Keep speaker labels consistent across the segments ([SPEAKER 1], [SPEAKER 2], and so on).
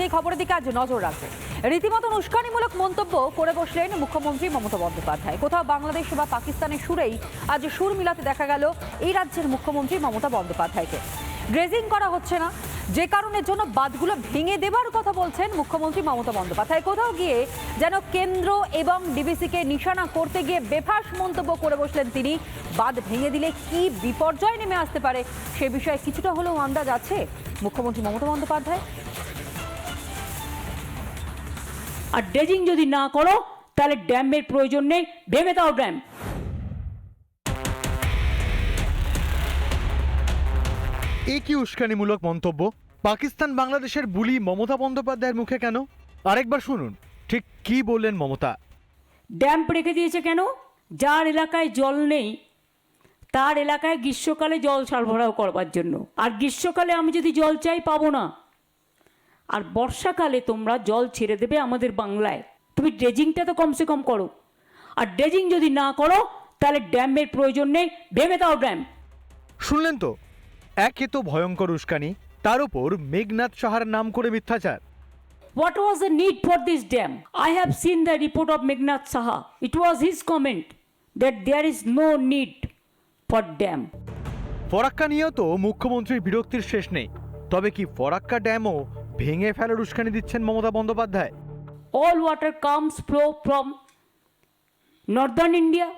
[SPEAKER 1] সেই খবরের দিকে আজ নজর রাখবে রীতিমতো উস্কানিমূলক মন্তব্য করে বসলেন মুখ্যমন্ত্রী মমতা বন্দ্যোপাধ্যায়। কোথাও বাংলাদেশ বা পাকিস্তানের সুরেই আজ সুর মিলাতে দেখা গেল এই রাজ্যের মুখ্যমন্ত্রী মমতা বন্দ্যোপাধ্যায়কে। ড্রেজিং করা হচ্ছে না। যে কারণের জন্য বাঁধগুলো ভেঙে দেবার কথা বলছেন মুখ্যমন্ত্রী মমতা বন্দ্যোপাধ্যায়। কোথাও গিয়ে যেন কেন্দ্র এবং ডিবিসিকে নিশানা করতে গিয়ে বেফাস মন্তব্য করে বসলেন তিনি। বাঁধ ভেঙে দিলে কি বিপর্যয় নেমে আসতে পারে সে বিষয়ে কিছুটা হলেও আন্দাজ আছে মুখ্যমন্ত্রী মমতা বন্দ্যোপাধ্যায়।
[SPEAKER 2] আর ড্রেজিং যদি না করো তাহলে ড্যামের প্রয়োজন নেই। ভেঙে দাও ড্যাম।
[SPEAKER 3] এ কি উস্কানিমূলক মন্তব্য? পাকিস্তান বাংলাদেশের বুলি মমতা বন্দ্যোপাধ্যায়ের মুখে কেন? আরেকবার শুনুন ঠিক কি বললেন মমতা?
[SPEAKER 2] ড্যাম রেখে দিয়েছে কেন? যার এলাকায় জল নেই তার এলাকায় গ্রীষ্মকালে জল সরবরাহ করবার জন্য। আর গ্রীষ্মকালে আমি যদি জল চাই পাবো না। আর বর্ষাকালে তোমরা জল ছেড়ে দেবে আমাদের বাংলায়। তুমি ড্রেজিংটা তো কমসে কম করো। আর ড্রেজিং যদি না করো তাহলে ড্যামের প্রয়োজন নেই। ভেঙে দাও ড্যাম।
[SPEAKER 3] শুনলেন তো? একে তো ভয়ঙ্কর উস্কানি তার উপর মেঘনাথ সাহার নাম করে মিথ্যাচার।
[SPEAKER 2] What was the need for this dam? I have seen the report of Megnath Saha. It was his comment that there is no need for dam.
[SPEAKER 3] Farakka নিয়েও তো মুখ্যমন্ত্রীর বিরক্তির শেষ নেই। তবে কি ফরাক্কা ড্যামও ভেঙে ফেলার উস্কানি দিচ্ছেন Mamata Bandyopadhyay.
[SPEAKER 2] All water comes flow from northern India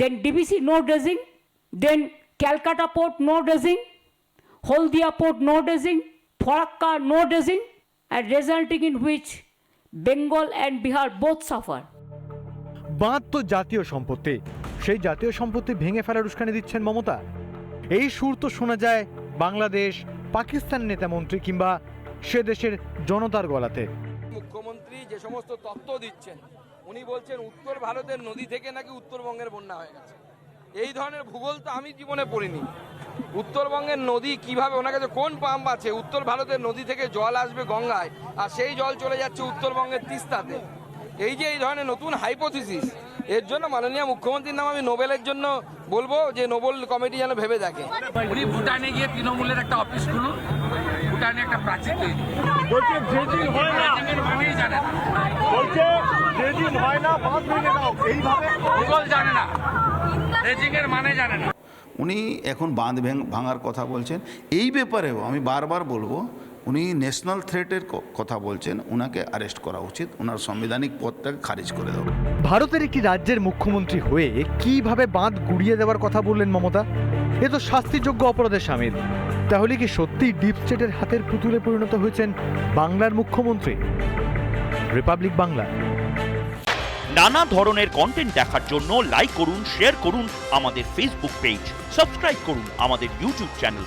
[SPEAKER 2] then DVC no dredging then Calcutta port no dredging Haldia port no dredging Farakka no dredging and resulting in which Bengal and Bihar both suffer
[SPEAKER 3] বাঁধ তো জাতীয় সম্পত্তি সেই জাতীয় সম্পত্তি ভেঙে ফেলার উস্কানি দিচ্ছেন মমতা। এই সুর তো শোনা যায় বাংলাদেশ পাকিস্তান নেতা মন্ত্রী কিংবা সে দেশের জনতার গলাতে।
[SPEAKER 4] মুখ্যমন্ত্রী যে সমস্ত তথ্য দিচ্ছেন, উনি বলছেন উত্তর ভারতের নদী থেকে নাকি উত্তরবঙ্গের বন্যা হয়ে গেছে। এই ধরনের ভূগোল তো আমি জীবনে পড়িনি। উত্তরবঙ্গের নদী কীভাবে, ওনার কাছে কোন পাম্প আছে? উত্তর ভারতের নদী থেকে জল আসবে গঙ্গায়, আর সেই জল চলে যাচ্ছে উত্তরবঙ্গের তিস্তাতে। এই যে এই ধরনের নতুন হাইপোথিসিস এর জন্য মাননীয় মুখ্যমন্ত্রীর নাম আমি নোবেলের জন্য বলব যে নোবেল কমিটি যেন ভেবে দেখে।
[SPEAKER 5] উনি ভুটানে গিয়ে তৃণমূলের একটা অফিস খুলুন। ভুটানে একটা প্রাচীর
[SPEAKER 6] বলছে যেদিন হয় না।
[SPEAKER 5] মানেই জানে না।
[SPEAKER 6] বলছে যেদিন হয় না বাঁধ ভেঙে দাও এইভাবে
[SPEAKER 5] ভূগোল জানে না। মানে জানে না।
[SPEAKER 7] উনি এখন বাঁধ ভেঙ- ভাঙার কথা বলছেন। এই ব্যাপারেও আমি বারবার বলব উনি ন্যাশনাল থ্রেটের কথা বলছেন ওনাকে অ্যারেস্ট করা উচিত ওনার সাংবিধানিক পদটাকে খারিজ করে দেওয়া।
[SPEAKER 3] ভারতের একটি রাজ্যের মুখ্যমন্ত্রী হয়ে কীভাবে বাঁধ গুড়িয়ে দেওয়ার কথা বললেন মমতা? এ তো শাস্তিযোগ্য অপরাধের সামিল। তাহলে কি সত্যি ডিপ স্টেটের হাতের পুতুলে পরিণত হয়েছেন বাংলার মুখ্যমন্ত্রী? রিপাবলিক বাংলা
[SPEAKER 8] নানা ধরনের কন্টেন্ট দেখার জন্য লাইক করুন শেয়ার করুন আমাদের ফেসবুক পেজ সাবস্ক্রাইব করুন আমাদের ইউটিউব চ্যানেল